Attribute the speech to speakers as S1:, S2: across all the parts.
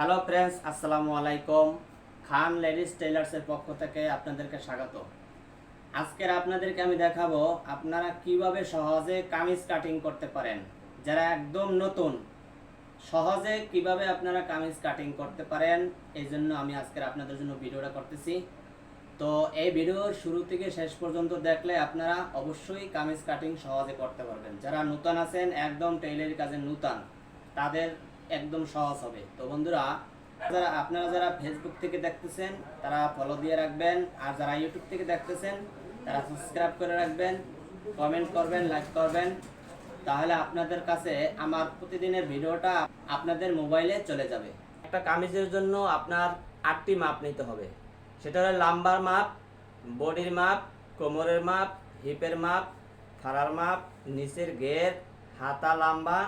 S1: Hello friends আসসালামু আলাইকুম খান ladies টেলার্সের পক্ষ থেকে আপনাদেরকে স্বাগত। আজকের আপনাদেরকে আমি দেখাবো আপনারা কীভাবে সহজে কামিজ কাটিং করতে পারেন। যারা একদম নতুন, সহজে কীভাবে আপনারা কামিজ কাটিং করতে পারেন এই জন্য আমি আজকের আপনাদের জন্য ভিডিওটা করতেছি। তো এই ভিডিওর শুরু থেকে শেষ পর্যন্ত দেখলে আপনারা অবশ্যই কামিজ কাটিং সহজে করতে পারবেন। যারা নূতন আছেন, একদম টেইলারি কাজে নূতন, তাদের একদম সহজ হবে। তো বন্ধুরা, যারা আপনারা যারা ফেসবুক থেকে দেখতেছেন, তারা ফলো দিয়ে রাখবেন। আর যারা ইউটিউব থেকে দেখতেছেন, তারা সাবস্ক্রাইব করে রাখবেন কমেন্ট করবেন লাইক করবেন। তাহলে আপনাদের কাছে আমার প্রতিদিনের ভিডিওটা আপনাদের মোবাইলে চলে যাবে। একটা কামিজের জন্য আপনার আটটি মাপ নিতে হবে। সেটা হলো লাম্বার মাপ বডির মাপ, কোমরের মাপ হিপের মাপ থারার মাপ, নিচের গের হাতা লাম্বা,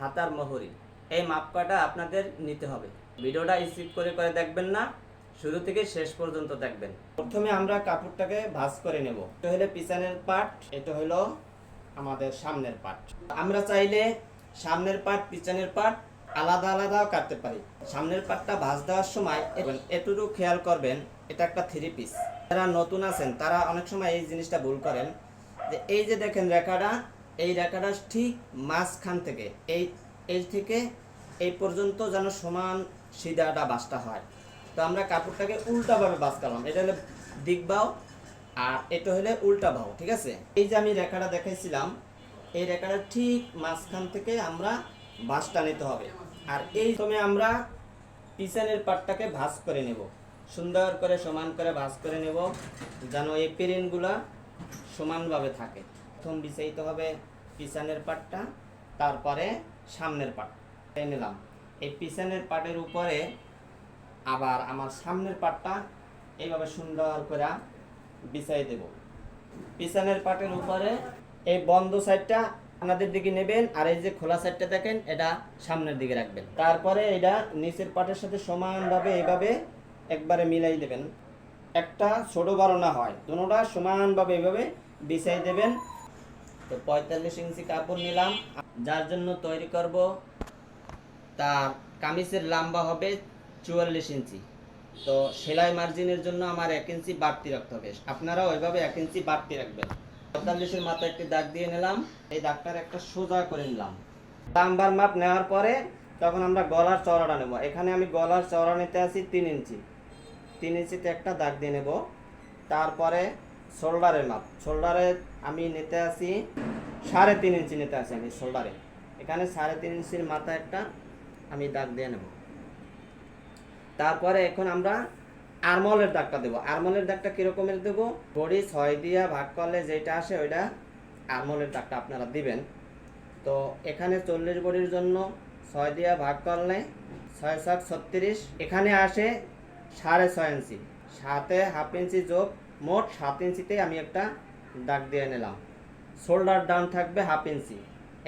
S1: হাতার মোহরি। এই মাপকাটা আপনাদের নিতে হবে। ভিডিওটা স্কিপ করে করে দেখবেন না, শুরু থেকে শেষ পর্যন্ত দেখবেন। প্রথমে আমরা কাপড়টাকে ভাঁজ করে নেব। এটা হলো পিছনের পার্ট এটা হলো আমাদের সামনের পার্ট আমরা চাইলে সামনের পার্ট পিছনের পার্ট আলাদা আলাদাও কাটতে পারি। সামনের পার্টটা ভাঁজ দেওয়ার সময় এটুকু খেয়াল করবেন, এটা একটা থ্রি পিস যারা নতুন আছেন, তারা অনেক সময় এই জিনিসটা ভুল করেন। যে এই যে দেখেন রেখাটা, এই রেখাটা ঠিক মাঝখান থেকে, এই এই থেকে এই পর্যন্ত যেন সমান সিধাটা বাসটা হয়। তো আমরা কাপড়টাকে উল্টাভাবে বাস এটা হলে দিক বাও আর এটা হলে উল্টা বাহু ঠিক আছে? এই যে আমি রেখাটা দেখাইছিলাম, এই রেখাটা ঠিক মাঝখান থেকে আমরা বাসটা নিতে হবে। আর এই সময় আমরা পিছনের পাটটাকে ভাঁজ করে নেব। সুন্দর করে সমান করে ভাঁজ করে নেব, যেন এই পেরেনগুলা সমানভাবে থাকে। প্রথম বিছাইতে হবে পিছনের পাটটা, তারপরে সামনের এই নিলাম। এই পিছনের পাটের উপরে আবার আমার সামনের পাটটা এইভাবে সুন্দর করে বিছাই দেব। পিছনের পাটের উপরে এই বন্ধ সাইডটা আপনাদের দিকে নেবেন আর এই যে খোলা সাইডটা দেখেন, এটা সামনের দিকে রাখবেন। তারপরে এটা নিচের পাটের সাথে সমানভাবে এইভাবে একবারে মিলাই দেবেন। একটা ছোট বড় না হয় দুটোটা সমানভাবে এইভাবে বিছাই দেবেন। তো পঁয়তাল্লিশ ইঞ্চি কাপড় নিলাম। যার জন্য তৈরি করব তার কামিজের লম্বা হবে চুয়াল্লিশ ইঞ্চি। তো সেলাই মার্জিনের জন্য আমার এক ইঞ্চি বাড়তি রাখতে হবে। আপনারা ওইভাবে এক ইঞ্চি বাড়তি রাখবেন। পঁয়তাল্লিশের মাথায় একটি দাগ দিয়ে নিলাম। এই দাগটার একটা সোজা করে নিলাম। লাম্বার মাপ নেওয়ার পরে তখন আমরা গলার চওড়াটা নেব। এখানে আমি গলার চওড়া নিতে আছি তিন ইঞ্চি। তিন ইঞ্চিতে একটা দাগ দিয়ে নেব। তারপরে শোল্ডারের মাপ। শোল্ডারে আমি নিতে আসি সাড়ে তিন ইঞ্চি নিতে আসি আমি শোল্ডারে। এখানে সাড়ে তিন ইঞ্চির মাথা একটা আমি দাগ দিয়ে নেব। তারপরে এখন আমরা আরমলের দাগটা দেবো। আরমলের দাগটা কীরকমের দেবো? বডি ছয় দিয়া ভাগ করলে যেটা আসে ওইটা আরমলের দাগটা আপনারা দিবেন। তো এখানে চল্লিশ বডির জন্য ছয় দিয়া ভাগ করলে ছয় সাত ছত্রিশ। এখানে আসে সাড়ে ছয় ইঞ্চি। সাথে হাফ ইঞ্চি যোগ মোট সাত ইঞ্চিতে আমি একটা দাগ দিয়ে নিলাম। শোল্ডার ডাউন থাকবে হাফ ইঞ্চি।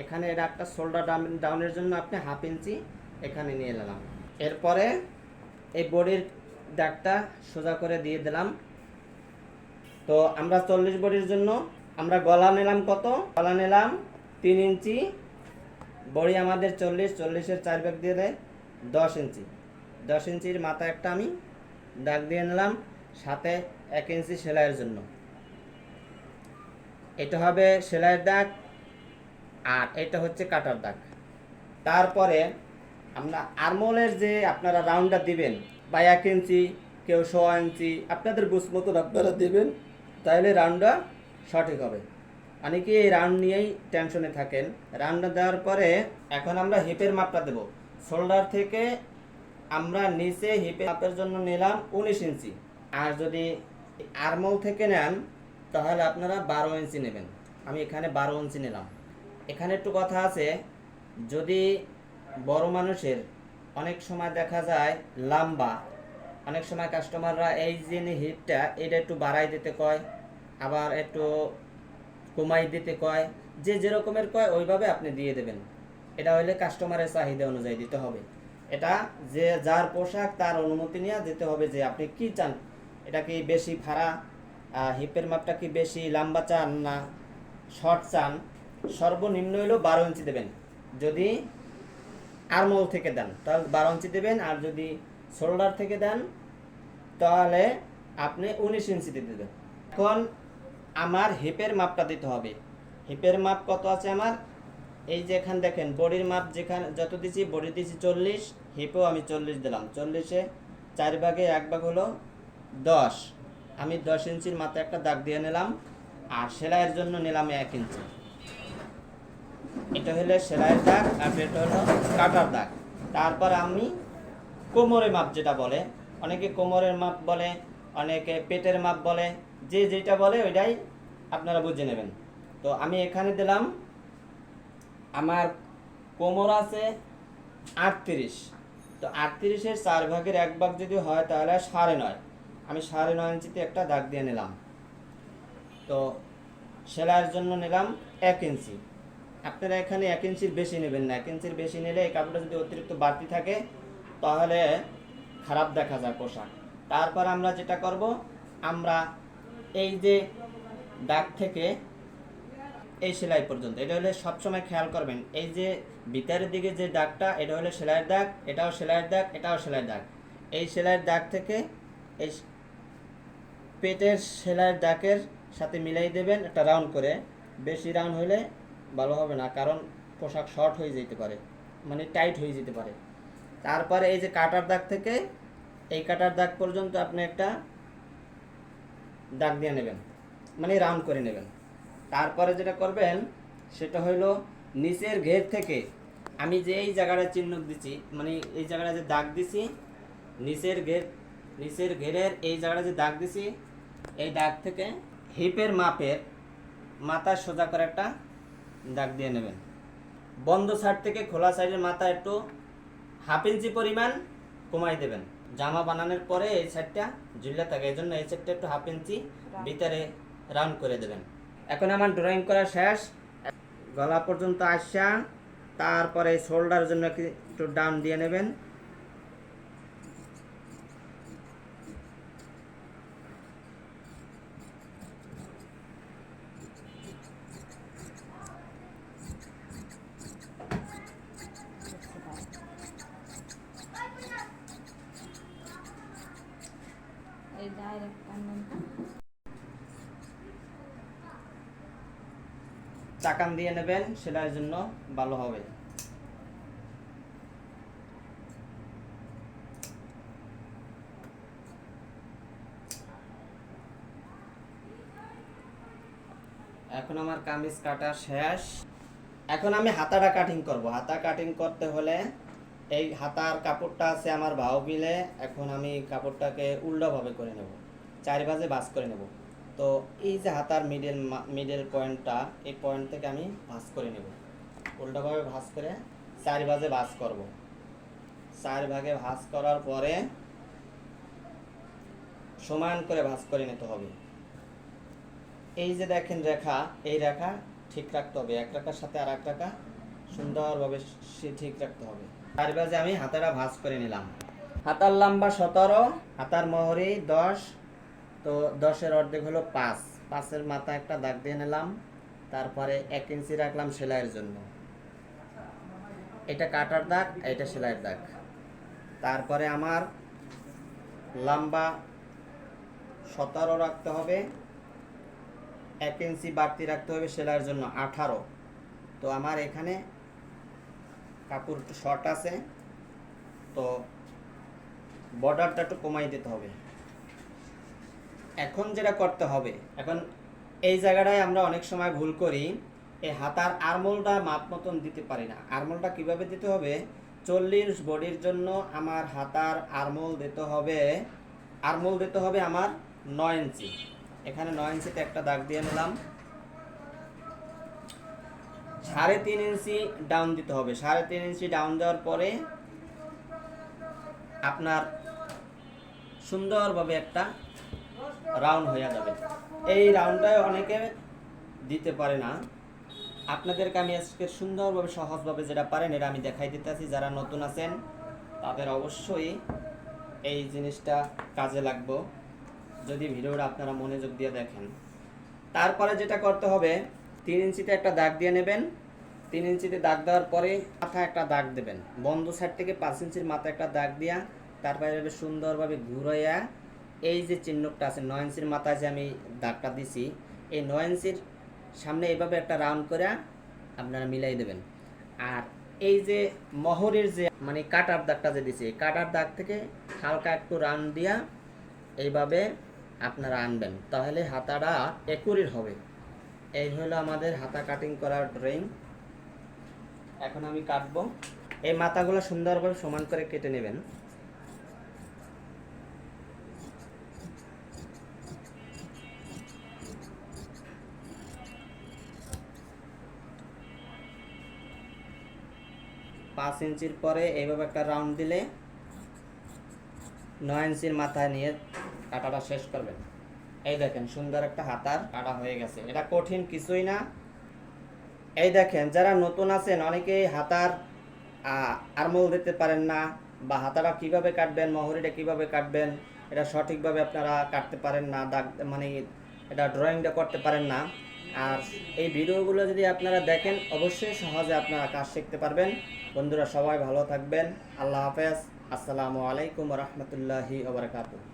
S1: এখানে এটা একটা শোল্ডার ডাউন ডাউনের জন্য আপনি হাফ ইঞ্চি এখানে নিয়ে নিলাম। এরপরে এই বডির দাগটা সোজা করে দিয়ে দিলাম। তো আমরা চল্লিশ বডির জন্য আমরা গলা নিলাম কত? গলা নিলাম তিন ইঞ্চি। বড়ি আমাদের চল্লিশ, চল্লিশের চার ভাগ দিয়ে দেয় দশ ইঞ্চি। দশ ইঞ্চির মাথা একটা আমি দাগ দিয়ে নিলাম। সাথে এক ইঞ্চি সেলাইয়ের জন্য। এটা হবে সেলাইয়ের দাগ আর এটা হচ্ছে কাটার দাগ। তারপরে আমরা আরমোলের যে আপনারা রাউন্ডটা দিবেন বা এক ইঞ্চি, কেউ ছ ইঞ্চি, আপনাদের বুঝ মতন আপনারা দেবেন, তাহলে রাউন্ডটা সঠিক হবে। অনেকে এই রাউন্ড নিয়েই টেনশনে থাকেন। রাউন্ডটা দেওয়ার পরে এখন আমরা হিপের মাপটা দেব। শোল্ডার থেকে আমরা নিচে হিপের মাপের জন্য নিলাম উনিশ ইঞ্চি। আর যদি আরমল থেকে নেন, তাহলে আপনারা বারো ইঞ্চি নেবেন। আমি এখানে বারো ইঞ্চি নিলাম। এখানে একটু কথা আছে, যদি বড় মানুষের অনেক সময় দেখা যায় লাম্বা, অনেক সময় কাস্টমাররা এই যে হিটটা, এটা একটু বাড়াই দিতে কয়, আবার একটু কমাই দিতে কয়, যে যেরকমের কয়, ওইভাবে আপনি দিয়ে দেবেন। এটা হইলে কাস্টমারের চাহিদা অনুযায়ী দিতে হবে। এটা যে যার পোশাক, তার অনুমতি নিয়ে দিতে হবে যে আপনি কি চান এটা কি বেশি ফাড়া হিপের মাপটা কি বেশি? লম্বা চান না শর্ট চান? সর্বনিম্ন হইলেও বারো ইঞ্চি দেবেন। যদি আরমোল থেকে দেন, তাহলে বারো ইঞ্চি দেবেন। আর যদি শোল্ডার থেকে দেন, তাহলে আপনি উনিশ ইঞ্চিতে দেবেন। এখন আমার হিপের মাপটা দিতে হবে। হিপের মাপ কত আছে আমার? এই যে এখান দেখেন, বডির মাপ যেখানে যত দিছি, বডি দিছি চল্লিশ, হিপেও আমি চল্লিশ দিলাম। চল্লিশে চার ভাগে এক ভাগ হলো দশ। আমি দশ ইঞ্চির মাথায় একটা দাগ দিয়ে নিলাম, আর সেলাইয়ের জন্য নিলাম এক ইঞ্চি। এটা হলো সেলাইয়ের দাগ, আর এটা হলো কাটার দাগ। তারপর আমি কোমরের মাপ যেটা বলে, অনেকে কোমরের মাপ বলে, অনেকে পেটের মাপ বলে, যে যেটা বলে ওইটাই আপনারা বুঝে নেবেন। তো আমি এখানে দিলাম, আমার কোমর আছে আটত্রিশ। তো আটত্রিশের চার ভাগের এক ভাগ যদি হয় তাহলে সাড়ে নয়। আমি সাড়ে নয় ইঞ্চিতে একটা দাগ দিয়ে নিলাম। তো সেলাইয়ের জন্য নিলাম এক ইঞ্চি। আপনারা এখানে এক ইঞ্চির বেশি নেবেন না। এক ইঞ্চির বেশি নিলে এই কাপড়টা যদি অতিরিক্ত বাড়তি থাকে, তাহলে খারাপ দেখা যায় পোশাক। তারপর আমরা যেটা করব, আমরা এই যে দাগ থেকে এই সেলাই পর্যন্ত, এটা হলে সবসময় খেয়াল করবেন, এই যে ভিতরের দিকে যে দাগটা, এটা হলে সেলাইয়ের দাগ, এটাও সেলাইয়ের দাগ, এটাও সেলাইয়ের দাগ। এই সেলাইয়ের দাগ থেকে এই পেটের সেলাইয়ের দাগের সাথে মিলাই দেবেন একটা রাউন্ড করে। বেশি রাউন্ড হলে ভালো হবে না, কারণ পোশাক শর্ট হয়ে যেতে পারে মানে টাইট হয়ে যেতে পারে। তারপরে এই যে কাটার দাগ থেকে, এই কাটার দাগ পর্যন্ত আপনি একটা দাগ দিয়ে নেবেন মানে রাউন্ড করে নেবেন। তারপরে যেটা করবেন, সেটা হইল নিচের ঘের থেকে, আমি যে এই জায়গাটা চিহ্ন দিচ্ছি মানে এই জায়গাটা যে দাগ দিছি, নিচের ঘের, নিচের ঘেরের এই জায়গাটা যে দাগ দিছি এই দাগ থেকে হিপের মাপের মাথা সোজা করে একটা দাগ দিয়ে নেবেন। বন্ধ সাইড থেকে খোলা সাইডের মাথা একটু হাফ ইঞ্চি পরিমাণ কমাই দেবেন। জামা বানানোর পরে এই সাইডটা ঝুলে থাকে এই জন্য এই সাইডটা একটু হাফ ইঞ্চি ভিতরে রাউন্ড করে দেবেন। এখন আমার ড্রয়িং করা শেষ। গলা পর্যন্ত আসা তারপরে শোল্ডার জন্য একটু ডাউন দিয়ে নেবেন। চাকান দিয়ে নেবেন সেটার জন্য ভালো হবে। এখন আমার কামিজ কাটা শেষ। এখন আমি হাতাটা কাটিং করব। হাতা কাটিং করতে হলে এই হাতার কাপড়টা আছে আমার বাহু মিলে এখন আমি কাপড়টাকে উল্টোভাবে করে নেব। চারি বাজে বাস করে নেব। তো এই যে হাতার মিডল মিডল পয়েন্টটা এই পয়েন্ট থেকে আমি ভাঁজ করে নেব। উল্টোভাবে ভাঁজ করে চারি বাজে ভাঁজ করব। চার ভাগে ভাঁজ করার পরে সমান করে ভাঁজ করে নিতে হবে। এই যে দেখেন রেখা, এই রেখা ঠিক রাখতে হবে। এক রেখার সাথে আর এক রেখা সুন্দরভাবে সে ঠিক রাখতে হবে। চার বাজে আমি হাতাটা ভাঁজ করে নিলাম। হাতার লম্বা সতেরো হাতার মোহরি দশ তো দশের অর্ধেক হলো পাঁচ। পাঁচের মাথা একটা দাগ দিয়ে নিলাম তারপরে এক ইঞ্চি রাখলাম সেলাইয়ের জন্য। এটা কাটার দাগ এটা সেলাইয়ের দাগ। তারপরে আমার লম্বা সতেরো রাখতে হবে এক ইঞ্চি বাড়তি রাখতে হবে সেলাইয়ের জন্য আঠারো। তো আমার এখানে কাপড় একটু শর্ট আছে, তো বর্ডারটা একটু কমাই দিতে হবে। এখন যেটা করতে হবে, এখন এই জায়গাটায় আমরা অনেক সময় ভুল করি এই হাতার আরমোলটা মাপ মতন দিতে পারি না। আরমোলটা কীভাবে দিতে হবে? চল্লিশ বডির জন্য আমার হাতার আরমোল দিতে হবে আরমোল দিতে হবে আমার নয় ইঞ্চি। এখানে নয় ইঞ্চিতে একটা দাগ দিয়ে নিলাম। সাড়ে তিন ইঞ্চি ডাউন দিতে হবে। সাড়ে তিন ইঞ্চি ডাউন দেওয়ার পরে আপনার সুন্দরভাবে একটা রাউন্ড হয়ে যাবে। এই রাউন্ডটায় অনেকে দিতে পারে না। আপনাদেরকে আমি আজকে সুন্দরভাবে, সহজভাবে যেটা পারেন, এটা আমি দেখাই দিতেছি। যারা নতুন আছেন, তাদের অবশ্যই এই জিনিসটা কাজে লাগবো। যদি ভিডিওটা আপনারা মনোযোগ দিয়ে দেখেন। তারপরে যেটা করতে হবে তিন ইঞ্চিতে একটা দাগ দিয়ে নেবেন। তিন ইঞ্চিতে দাগ দেওয়ার পরে মাথা একটা দাগ দেবেন। বন্ধ সাইড থেকে পাঁচ ইঞ্চির মাথায় একটা দাগ দিয়া তারপরে এভাবে সুন্দরভাবে ঘুরাইয়া এই যে চিহ্নটা আছে, নয় ইঞ্চির মাথায় যে আমি দাগটা দিছি, এই নয় ইঞ্চির সামনে এভাবে একটা রাউন্ড করে আপনারা মিলাই দেবেন। আর এই যে মহরের যে মানে কাটার দাগটা যে দিছে কাটার দাগ থেকে হালকা একটু রাউন্ড দিয়া এইভাবে আপনারা আনবেন। তাহলে হাতাটা একুরির হবে। এই হলো আমাদের হাতা কাটিং করার ড্রয়িং এখন আমি কাটবো। এই মাথাগুলো সুন্দরভাবে সমান করে কেটে নেবেন। পাঁচ ইঞ্চির পরে এইভাবে একটা রাউন্ড দিলে নয় ইঞ্চির মাথায় নিয়ে কাটাটা শেষ করবেন। এই দেখেন, সুন্দর একটা হাতার কাটা হয়ে গেছে। এটা কঠিন কিছুই না। এই দেখেন, যারা নতুন আছেন, অনেকেই হাতার আরমোল দিতে পারেন না বা হাতাটা কীভাবে কাটবেন, মহরিটা কীভাবে কাটবেন, এটা সঠিকভাবে আপনারা কাটতে পারেন না, দাগ মানে এটা ড্রয়িংটা করতে পারেন না। আর এই ভিডিওগুলো যদি আপনারা দেখেন, অবশ্যই সহজে আপনারা কাজ শিখতে পারবেন। বন্ধুরা, সবাই ভালো থাকবেন। আল্লাহ হাফেজ। আসসালামু আলাইকুম রহমতুল্লাহি ওবরাকাতুহ